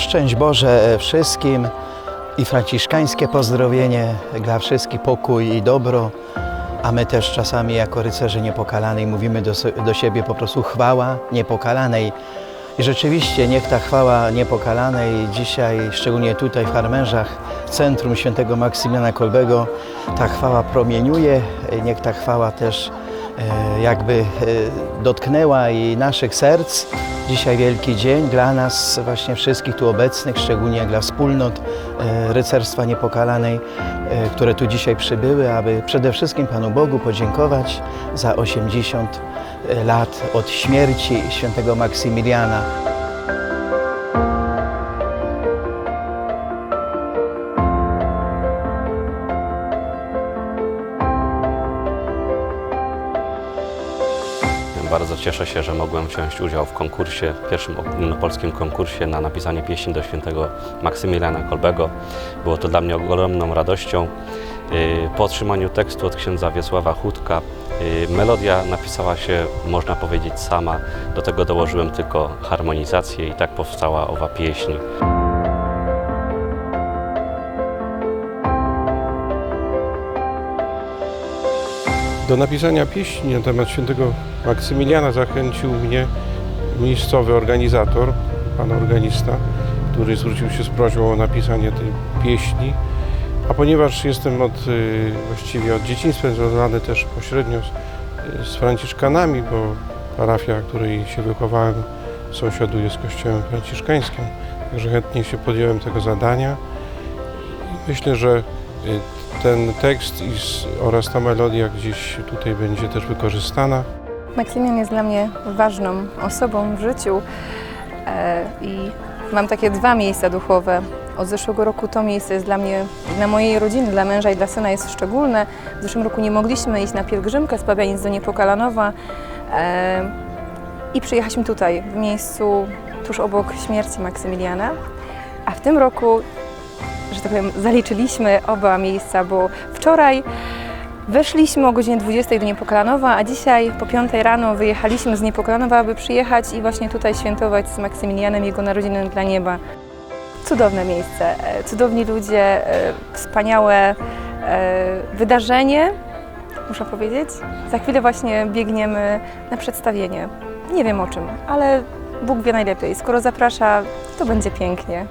Szczęść Boże wszystkim i franciszkańskie pozdrowienie dla wszystkich, pokój i dobro. A my też czasami jako rycerze niepokalanej mówimy do, do siebie po prostu chwała niepokalanej. I rzeczywiście niech ta chwała niepokalanej dzisiaj, szczególnie tutaj w Harmerzach, centrum świętego Maksymiliana Kolbego, ta chwała promieniuje, niech ta chwała też jakby e, dotknęła i naszych serc. Dzisiaj wielki dzień dla nas, właśnie wszystkich tu obecnych, szczególnie dla wspólnot e, Rycerstwa Niepokalanej, e, które tu dzisiaj przybyły, aby przede wszystkim Panu Bogu podziękować za 80 lat od śmierci świętego Maksymiliana. Bardzo cieszę się, że mogłem wziąć udział w konkursie, pierwszym ogólnopolskim konkursie na napisanie pieśni do świętego Maksymiliana Kolbego. Było to dla mnie ogromną radością. Yy, Po otrzymaniu tekstu od księdza Wiesława Chudka yy, melodia napisała się, można powiedzieć, sama. Do tego dołożyłem tylko harmonizację i tak powstała owa pieśń. Do napisania pieśni na temat świętego Maksymiliana zachęcił mnie miejscowy organizator, pan organista, który zwrócił się z prośbą o napisanie tej pieśni. A ponieważ jestem od, y, właściwie od dzieciństwa związany też pośrednio z, z Franciszkanami, bo parafia, której się wychowałem, sąsiaduje z kościołem franciszkańskim, także chętnie się podjąłem tego zadania. Myślę, że y, ten tekst oraz ta melodia gdzieś tutaj będzie też wykorzystana. Maksymilian jest dla mnie ważną osobą w życiu e, i mam takie dwa miejsca duchowe. Od zeszłego roku to miejsce jest dla mnie, dla mojej rodziny, dla męża i dla syna jest szczególne. W zeszłym roku nie mogliśmy iść na pielgrzymkę z Pabianic do Niepokalanowa e, i przyjechaliśmy tutaj, w miejscu tuż obok śmierci Maksymiliana. A w tym roku, że tak powiem, zaliczyliśmy oba miejsca, bo wczoraj Weszliśmy o godzinie 20 do Niepokalanowa, a dzisiaj po 5 rano wyjechaliśmy z Niepokalanowa, aby przyjechać i właśnie tutaj świętować z Maksymilianem jego narodziny dla nieba. Cudowne miejsce, e, cudowni ludzie, e, wspaniałe e, wydarzenie, muszę powiedzieć. Za chwilę właśnie biegniemy na przedstawienie. Nie wiem o czym, ale Bóg wie najlepiej. Skoro zaprasza, to będzie pięknie.